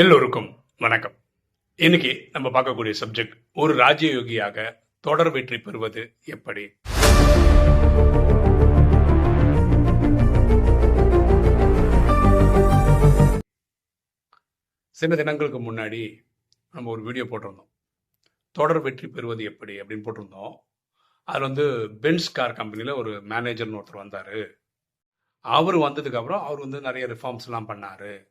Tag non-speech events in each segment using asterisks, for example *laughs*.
எல்லோருக்கும் வணக்கம். இன்னைக்கு நம்ம பார்க்கக்கூடிய சப்ஜெக்ட் ஒரு ராஜயோகியாக தொடர் வெற்றி பெறுவது எப்படி? சில தினங்களுக்கு முன்னாடி நம்ம ஒரு வீடியோ போட்டிருந்தோம். தொடர் வெற்றி பெறுவது எப்படி அப்படின்னு போட்டிருந்தோம். அதில் வந்து பென்ஸ் கார் கம்பெனியில் ஒரு மேனேஜர்னு ஒருத்தர் வந்தார். அவர் வந்ததுக்கப்புறம் அவர் வந்து நிறைய ரிஃபார்ம்ஸ்லாம் பண்ணார்.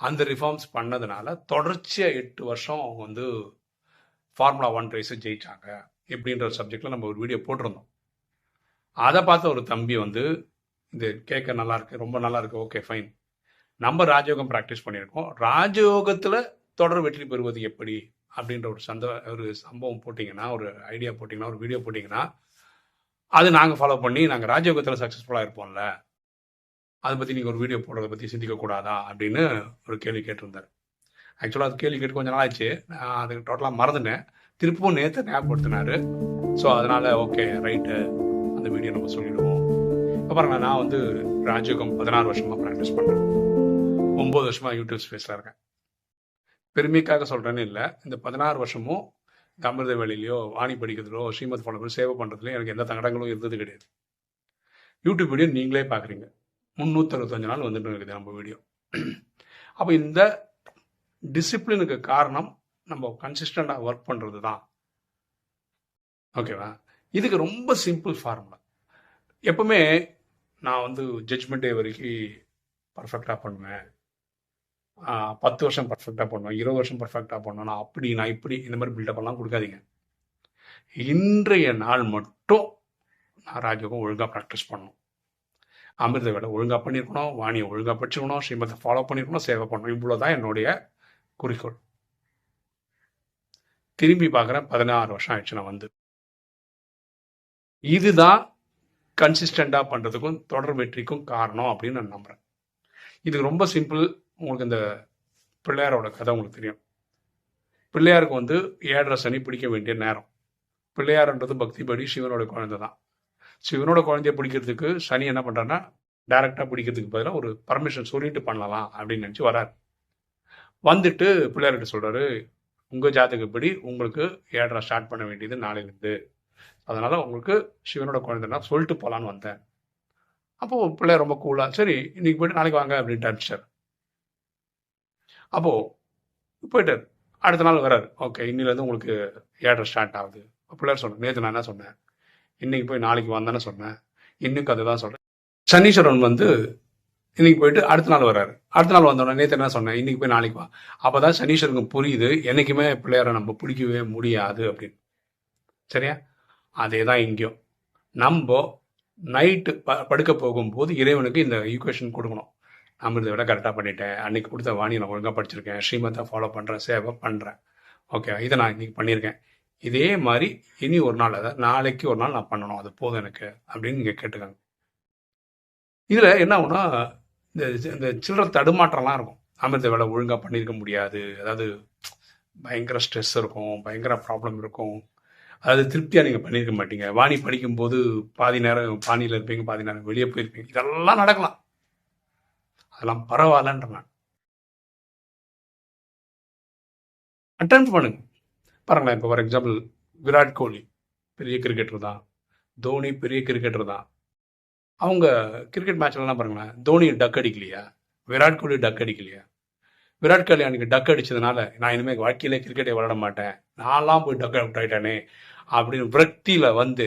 அந்த ரிஃபார்ம்ஸ் பண்ணதுனால தொடர்ச்சியாக எட்டு வருஷம் அவங்க வந்து ஃபார்முலா ஒன் ரேஸை ஜெயித்தாங்க இப்படின்ற சப்ஜெக்டில் நம்ம ஒரு வீடியோ போட்டிருந்தோம். அதை பார்த்த ஒரு தம்பி வந்து இது கேட்க நல்லா இருக்கு ரொம்ப நல்லா இருக்கு ஓகே ஃபைன் நம்ம ராஜயோகம் ப்ராக்டிஸ் பண்ணியிருக்கோம். ராஜயோகத்தில் தொடர் வெற்றி பெறுவது எப்படி? அப்படின்ற ஒரு சந்த ஒரு சம்பவம் போட்டிங்கன்னா ஒரு ஐடியா போட்டிங்கன்னா ஒரு வீடியோ போட்டிங்கன்னா அது நாங்கள் ஃபாலோ பண்ணி நாங்கள் ராஜயோகத்தில் சக்ஸஸ்ஃபுல்லாக இருப்போம்ல. அதை பற்றி நீங்கள் ஒரு வீடியோ போடுறத பற்றி சிந்திக்கக்கூடாதா அப்படின்னு ஒரு கேள்வி கேட்டிருந்தார். ஆக்சுவலாக அது கேள்வி கேட்டு கொஞ்சம் நாள் ஆச்சு. நான் அது டோட்டலாக மறந்துட்டேன். திருப்பவும் நேற்று ஞாபகப்படுத்தினாரு. ஸோ அதனால் ஓகே ரைட்டு அந்த வீடியோ நம்ம சொல்லிடுவோம். இப்போ பாருங்க நான் வந்து ராஜயோகம் பதினாறு வருஷமாக ப்ராக்டிஸ் பண்ணுறேன் ஒம்பது வருஷமாக யூடியூப் ஸ்பேஸில் இருக்கேன். பெருமைக்காக சொல்கிறேன்னு இல்லை. இந்த பதினாறு வருஷமும் இந்த அமிர்த வேலையிலையோ வாணி படிக்கிறதுலோ ஸ்ரீமத் ஃபாலோ சேவை பண்ணுறதுலையோ எனக்கு எந்த தங்கடங்களும் இருந்தது கிடையாது. யூடியூப் வீடியோ நீங்களே பார்க்குறீங்க முந்நூற்றறுபத்தஞ்சு நாள் வந்துட்டு இருக்குது நம்ம வீடியோ. அப்போ இந்த டிசிப்ளினுக்கு காரணம் நம்ம கன்சிஸ்டண்டாக ஒர்க் பண்ணுறது தான் ஓகேவா இதுக்கு ரொம்ப சிம்பிள் ஃபார்முலா எப்பவுமே நான் வந்து ஜட்ஜ்மெண்ட் டே வரைக்கும் பர்ஃபெக்டாக பண்ணுவேன். பத்து வருஷம் பர்ஃபெக்டாக பண்ணுவேன் இருபது வருஷம் பர்ஃபெக்டாக பண்ணுவேன். நான் அப்படி நான் இப்படி இந்த மாதிரி பில்டப்லாம் கொடுக்காதீங்க. இன்றைய நாள் மட்டும் நான் ராஜயோகம் ஒழுங்காக ப்ராக்டிஸ் பண்ணணும். அமிர்த வேலை ஒழுங்காக பண்ணியிருக்கணும் வாணியை ஒழுங்காக படிச்சுக்கணும் ஸ்ரீமத்தை ஃபாலோ பண்ணியிருக்கணும் சேவை பண்ணணும். இவ்வளோ தான் என்னுடைய குறிக்கோள். திரும்பி பார்க்குறேன் பதினாறு வருஷம் ஆயிடுச்சு நான் வந்து. இதுதான் கன்சிஸ்டண்டாக பண்ணுறதுக்கும் தொடர் வெற்றிக்கும் காரணம் அப்படின்னு நான் நம்புகிறேன் இது ரொம்ப சிம்பிள் உங்களுக்கு இந்த பிள்ளையாரோட கதை உங்களுக்கு தெரியும். பிள்ளையாருக்கு வந்து ஏழரை சனி பிடிக்க வேண்டிய நேரம். பிள்ளையார்ன்றது பக்திபடி சிவனோட குழந்தை தான் சிவனோட குழந்தைய பிடிக்கிறதுக்கு சனி என்ன பண்ணுறான்னா டைரெக்டாக பிடிக்கிறதுக்கு பதிலாக ஒரு பர்மிஷன் சொல்லிட்டு பண்ணலாம் அப்படின்னு நினச்சி வரார். வந்துட்டு பிள்ளையார்கிட்ட சொல்கிறாரு உங்கள் ஜாதகப்படி உங்களுக்கு ஏடரா ஸ்டார்ட் பண்ண வேண்டியது நாளையிலேருந்து அதனால் உங்களுக்கு சிவனோட குழந்தைனா சொல்லிட்டு போகலான்னு வந்தேன். அப்போது பிள்ளையார் ரொம்ப கூலாக சரி இன்னைக்கு போய்ட்டு நாளைக்கு வாங்க அப்படின்ட்டு அனுப்பிச்சார். அப்போது போயிட்டார். அடுத்த நாள் வராரு. ஓகே இன்னிலேருந்து உங்களுக்கு ஏழரை ஸ்டார்ட் ஆகுது. பிள்ளையார் சொன்னேன் நேற்று நான் என்ன சொன்னேன்? இன்னைக்கு போய் நாளைக்கு வந்தேன்னு சொன்னேன். இன்னைக்கு அதை தான் சொல்கிறேன் சனீஸ்வரன் வந்து இன்னைக்கு போயிட்டு அடுத்த நாள் வர்றாரு. அடுத்த நாள் வந்தோடனே நேற்று என்ன சொன்னேன்? இன்னைக்கு போய் நாளைக்கு வா. அப்போ தான் சனீஸ்வரனுக்கு புரியுது என்னைக்குமே பிள்ளையாரை நம்ம பிடிக்கவே முடியாது அப்படின்னு. சரியா? அதே தான் இங்கேயும். நம்ம நைட்டு ப படுக்க போகும்போது இறைவனுக்கு இந்த ஈக்குவேஷன் கொடுக்கணும். நம்ம இதை விட கரெக்டாக பண்ணிட்டேன். அன்னைக்கு கொடுத்த வாணி நான் ஒழுங்காக படிச்சிருக்கேன். ஸ்ரீமத்தை ஃபாலோ பண்ணுறேன் சேவை பண்ணுறேன் ஓகே இதை நான் இன்னைக்கு பண்ணியிருக்கேன். இதே மாதிரி இனி ஒரு நாள் அதை நாளைக்கு ஒரு நாள் நான் பண்ணணும் அது போதும் எனக்கு அப்படின்னு நீங்கள் கேட்டுக்கோங்க. இதில் என்ன ஆகுனா இந்த இந்த சில்லற தடுமாற்றம்லாம் இருக்கும். அமிர்த வேலை ஒழுங்காக பண்ணியிருக்க முடியாது. அதாவது பயங்கர ஸ்ட்ரெஸ் இருக்கும் பயங்கர ப்ராப்ளம் இருக்கும். அதாவது திருப்தியாக நீங்கள் பண்ணியிருக்க மாட்டீங்க. வாணி படிக்கும்போது பாதி நேரம் பாணியில் இருப்பீங்க பாதி நேரம் வெளியே போயிருப்பீங்க. இதெல்லாம் நடக்கலாம். அதெல்லாம் பரவாயில்லன்ற நான். அட்டன் பண்ணுங்க. பாருங்களேன் இப்போ ஃபார் எக்ஸாம்பிள் விராட் கோலி பெரிய கிரிக்கெட்டர் தான். தோனி பெரிய கிரிக்கெட்டர் தான். அவங்க கிரிக்கெட் மேட்ச்லலாம் பாருங்களேன் தோனி டக் அடிக்கலையா? விராட் கோலி டக் அடிக்கலையா? விராட் கோலி அன்னைக்கு டக் அடித்ததுனால நான் இனிமேல் வாழ்க்கையிலே கிரிக்கெட்டை விளாட மாட்டேன். நான்லாம் போய் டக் அவுட் ஆயிட்டானே அப்படின்னு விரக்தியில் வந்து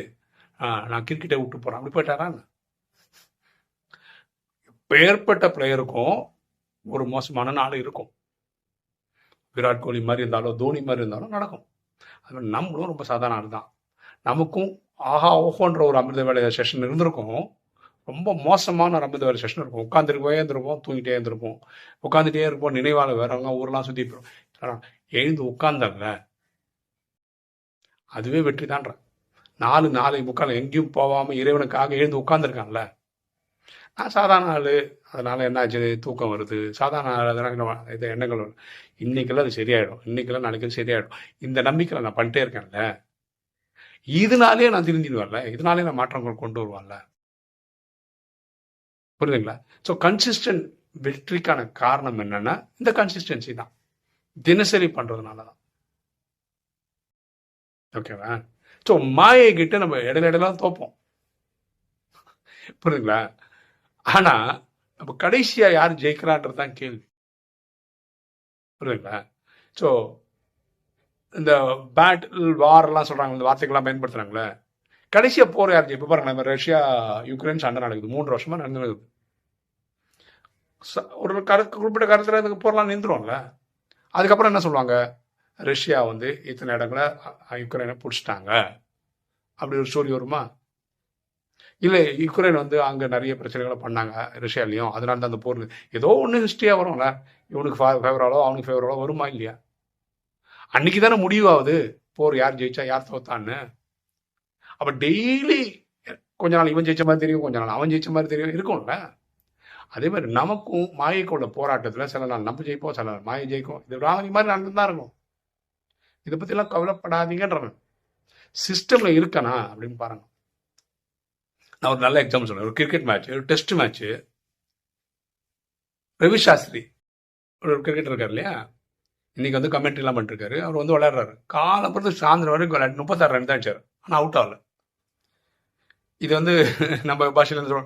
நான் கிரிக்கெட்டை விட்டு போகிறேன் அப்படி போயிட்டாரா பெயர்பட்ட பிளேயருக்கும் ஒரு மோசமான நாள் இருக்கும். விராட் கோலி மாதிரி இருந்தாலும் தோனி மாதிரி இருந்தாலும் நடக்கும். நம்மளும் ரொம்ப சாதாரண ஆள் தான். நமக்கும் ஆஹா ஓஹோன்ற ஒரு அமிர்த வேலை செஷன் இருந்திருக்கும். ரொம்ப மோசமான ஒரு அமிர்த வேலை செஷன் இருக்கும். உட்காந்துருக்கவே இருந்திருப்போம் தூங்கிட்டே இருந்திருப்போம். உட்காந்துட்டே இருப்போம் நினைவால வேறவங்க ஊரெல்லாம் சுற்றி போயிடும். எழுந்து உட்கார்ந்தல்ல அதுவே வெற்றி தான்ற நாலு நாலு முக்கால் எங்கேயும் போகாமல் இறைவனுக்காக எழுந்து உட்காந்துருக்கான்ல நான் சாதாரண ஆள். அதனால் என்னாச்சு? தூக்கம் வருது. சாதாரண ஆள் அதனால் என்ன இது எண்ணங்கள் வரும். இன்றைக்கெல்லாம் அது சரியாயிடும். இன்றைக்கெல்லாம் நாளைக்கு அது சரியாயிடும். இந்த நம்பிக்கையில் நான் பண்ணிட்டே இருக்கேன்ல. இதனாலே நான் திருந்திடுவேன்ல இதனாலே நான் மாற்றங்கள் கொண்டு வருவான்ல. புரியுதுங்களா? ஸோ கன்சிஸ்டன்ட் வெற்றிக்கான காரணம் என்னன்னா இந்த கன்சிஸ்டன்சி தான். தினசரி பண்ணுறதுனால தான் ஓகேவா ஸோ மாயை கிட்ட நம்ம இடையில இடையில தோப்போம். புரியுதுங்களா? ஆனா நம்ம கடைசியா யார் ஜெயிக்கிறான்றது தான் கேள்வி. புரியுதுங்களா? ஸோ இந்த பேட்டில் வார்லாம் சொல்றாங்க இந்த வார்த்தைகள்லாம் பயன்படுத்துறாங்களே. கடைசியா போர் யார் ஜெயிப்பு? பாருங்க நம்ம ரஷ்யா யுக்ரைன் சண்டை நடக்குது. மூன்று வருஷமா நடந்து நடக்குது ச- ஒரு கருத்து குறிப்பிட்ட கருத்துல இந்த போர்லாம் நின்றுரும்ல அதுக்கப்புறம் என்ன சொல்லுவாங்க? ரஷ்யா வந்து இத்தனை இடங்களை யுக்ரைனை பிடிச்சிட்டாங்க. அப்படி ஒரு ஸ்டோரி வருமா? இல்லை யுக்ரைன் வந்து அங்கே நிறைய பிரச்சனைகளை பண்ணாங்க ரஷ்யாலையும். அதனால தான் அந்த போர் ஏதோ ஒன்று ஹிஸ்ட்ரியாக வரும்ல. இவனுக்கு ஃபேவராலோ அவனுக்கு ஃபேவராலோ வருமா இல்லையா? அன்னைக்கு தானே முடிவாகுது போர் யார் ஜெயிச்சா யார் தோத்தான்னு. அப்போ டெய்லி கொஞ்ச நாள் இவன் ஜெயிச்ச மாதிரி தெரியும் கொஞ்ச நாள் அவன் ஜெயிச்ச மாதிரி தெரியும் இருக்கும்ல. அதே மாதிரி நமக்கும் மாயைக்குள்ள போராட்டத்தில் சில நாள் நம்ம ஜெயிப்போம் சில நாள் மாயை ஜெயிக்கும். இது ராவணி மாதிரி நடந்து தான் இருக்கும். இதை பற்றிலாம் கவலைப்படாதீங்கன்றேன் சிஸ்டமில் இருக்கனா அப்படின்னு பாருங்கள் நான் ஒரு நல்ல எக்ஸாம்பிள் சொல்றேன் ஒரு கிரிக்கெட் மேட்ச் ஒரு டெஸ்ட் மேட்ச் ரவி சாஸ்திரி ஒரு கிரிக்கெட் இருக்கார் இல்லையா? இன்னைக்கு வந்து கமெண்ட்ரிலாம் பண்ணிருக்காரு அவர் வந்து விளையாடுறாரு. காலப்புறத்து சாயந்தரம் வரைக்கும் முப்பத்தாறு ரன் தான் அடிச்சார். ஆனால் அவுட் ஆகல. இது வந்து *laughs* நம்ம பாஷையில் இருந்து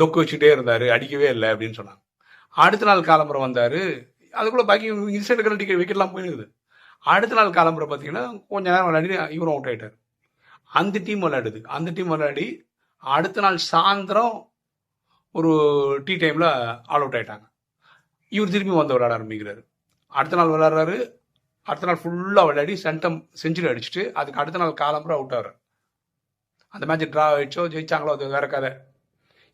டொக்கு வச்சுட்டே இருந்தார். அடிக்கவே இல்லை அப்படின்னு சொன்னாங்க. அடுத்த நாள் காலம்புரம் வந்தார். அதுக்குள்ள பாக்கி இன்சைட் டிக்கெட் விக்கெட்லாம் போயிருக்குது அடுத்த நாள் காலம்புரம் பார்த்தீங்கன்னா கொஞ்ச நேரம் விளையாடி இவரும் அவுட் ஆகிட்டார் அந்த டீம் விளையாடுது. அந்த டீம் விளையாடி அடுத்த நாள் சாயந்தரம் ஒரு டீ டைமில் ஆல் அவுட் ஆயிட்டாங்க. இவர் திரும்பி வந்து விளையாட ஆரம்பிக்கிறாரு. அடுத்த நாள் விளையாடுறாரு. அடுத்த நாள் ஃபுல்லாக விளையாடி சென்டம் செஞ்சுரி அடிச்சுட்டு அதுக்கு அடுத்த நாள் காலம்புற அவுட் ஆகிறார். அந்த மேட்ச் ட்ரா ஆயிடுச்சோ ஜெயிச்சாங்களோ அது வேற கதை.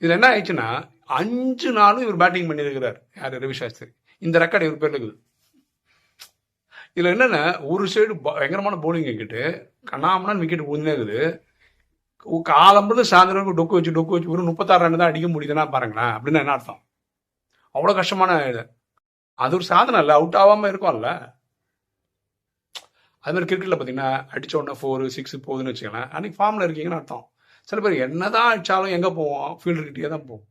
இதில் என்ன ஆயிடுச்சுன்னா அஞ்சு நாளும் இவர் பேட்டிங் பண்ணியிருக்கிறார் யார்? ரவி சாஸ்திரி. இந்த ரெக்கார்டு இவர் பேர் இருக்குது. இதில் என்னென்ன ஒரு சைடு பயங்கரமான போலிங் விக்கெட்டு கண்ணாமனான் விக்கெட் விழுந்தே இருக்குது. காலம்பது சாயந்தரம் டொக்கு வச்சு டொக்கு வச்சு ஒரு முப்பத்தாறு ரன் தான் அடிக்க முடியுதுன்னா பாருங்களேன் அப்படின்னு என்ன அர்த்தம்? அவ்வளோ கஷ்டமான இது. அது ஒரு சாதனை இல்லை அவுட் ஆகாமல் இருக்கும்ல. அது மாதிரி கிரிக்கெட்டில் பார்த்தீங்கன்னா அடித்த உடனே ஃபோர் சிக்ஸ் போகுதுன்னு வச்சுக்கலாம் அன்னைக்கு ஃபார்மில் இருக்கீங்கன்னு அர்த்தம். சில பேர் என்னதான் அடித்தாலும் எங்கே போவோம்? ஃபீல்டு கிட்டே தான் போவோம்.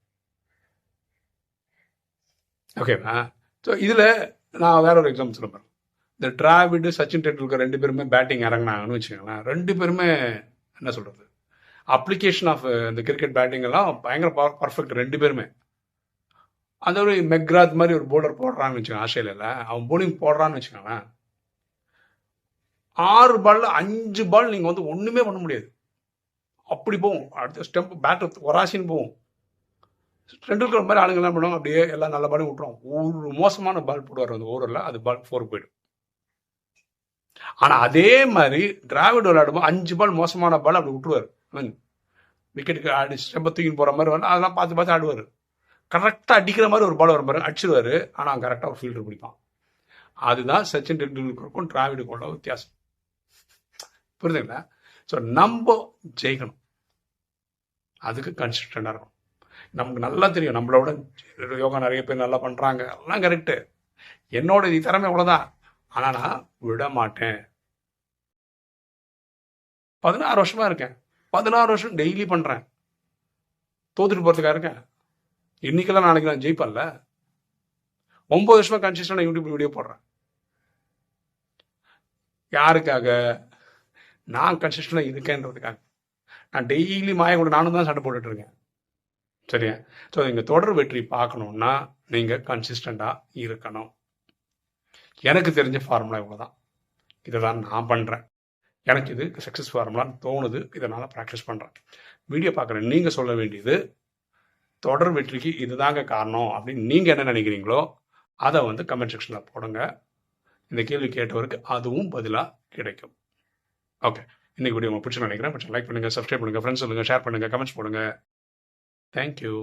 ஓகேவா ஸோ இதில் நான் வேற ஒரு எக்ஸாம்பிள் சொல்ல போகிறேன் இந்த டிராவிடு சச்சின் டெண்டுல்கர் ரெண்டு பேருமே பேட்டிங் இறங்கினாங்கன்னு வச்சுக்கோங்களேன் ரெண்டு பேருமே என்ன சொல்கிறது அப்ளிகேஷன் ஆஃப் இந்த கிரிக்கெட் பேட்டிங் எல்லாம் பயங்கர பர்ஃபெக்ட் ரெண்டு பேருமே. அந்த ஒரு மெக்ராத் மாதிரி ஒரு போலர் போடுறான்னு வச்சுக்கோங்க ஆஸ்திரேலியாவில் அவன் போலிங் போடுறான்னு வச்சுக்கோங்களேன். ஆறு பாலில் அஞ்சு பால் நீங்கள் வந்து ஒன்றுமே பண்ண முடியாது. அப்படி போகும். அடுத்த ஸ்டெம்ப் பேட் ஒராசின்னு போகும். டெண்டுல்கர் மாதிரி ஆளுங்க என்ன பண்ணுவாங்க. அப்படியே எல்லாம் நல்ல பாலும் விட்டுரும். ஒரு மோசமான பால் போடுவார் அந்த ஓவரில் அது பால் ஃபோர் போயிடும். ஆனால் அதே மாதிரி டிராவிட் விளையாடும்போது அஞ்சு பால் மோசமான பால் அப்படி விட்டுருவார். விக்கெட்டுக்கு ஆடி ஸ்டெம்பை தூக்கின்னு போகிற மாதிரி வந்து அதெல்லாம் பார்த்து பார்த்து ஆடுவார். கரெக்டாக அடிக்கிற மாதிரி ஒரு பால் வரும் பாருங்க அடிச்சிருவாரு. ஆனால் கரெக்டாக ஒரு ஃபீல்டர் பிடிப்பான். அதுதான் சச்சின் டெண்டுல்கருக்கும் டிராவிடுக்கும் உள்ள வித்தியாசம். புரியுதுங்களா? ஸோ நம்ம ஜெயிக்கணும். அதுக்கு கன்சிஸ்டண்டாக இருக்கணும். நமக்கு நல்லா தெரியும். நம்மளோட யோகா நிறைய பேர் நல்லா பண்ணுறாங்க எல்லாம் கரெக்டு என்னோட இது திறமை அவ்வளோதான் ஆனால் நான் விட மாட்டேன். பதினாறு வருஷமா இருக்கேன். பதினாறு வருஷம் டெய்லி பண்ணுறேன் தோத்துட்டு போகிறதுக்காக இருக்கேன். இன்னைக்கெல்லாம் நாளைக்கு நான் ஜெயிப்பல்ல ஒன்பது வருஷமாக கன்சிஸ்டண்டாக யூடியூப் வீடியோ போடுறேன். யாருக்காக? நான் கன்சிஸ்டண்டாக இருக்கேன்றதுக்காக. நான் டெய்லி மாய கூட நானும் தான் சண்டை போட்டுட்டு இருக்கேன். சரியா? ஸோ எங்கள் தொடர் வெற்றி பார்க்கணுன்னா நீங்கள் கன்சிஸ்டண்டாக இருக்கணும். எனக்கு தெரிஞ்ச ஃபார்முலா இவ்வளோ தான் இதை தான் நான் பண்ணுறேன் எனக்கு இது சக்ஸஸ் ஃபார்முலான்னு தோணுது. இதனால் ப்ராக்டிஸ் பண்ணுறேன் வீடியோ பார்க்குறேன். நீங்கள் சொல்ல வேண்டியது தொடர் வெற்றிக்கு இதுதாங்க காரணம் அப்படின்னு நீங்கள் என்ன நினைக்கிறீங்களோ அதை வந்து கமெண்ட் செக்ஷனில் போடுங்க. இந்த கேள்வி கேட்டவருக்கு அதுவும் பதிலாக கிடைக்கும். ஓகே இன்னைக்கு வீடியோ உங்களுக்கு பிடிச்சி நினைக்கிறேன். பிடிச்சி லைக் பண்ணுங்கள் சப்ஸ்கிரைப் பண்ணுங்கள் ஃப்ரெண்ட்ஸ் சொல்லுங்கள் ஷேர் பண்ணுங்கள் கமெண்ட்ஸ் போடுங்க. தேங்க்யூ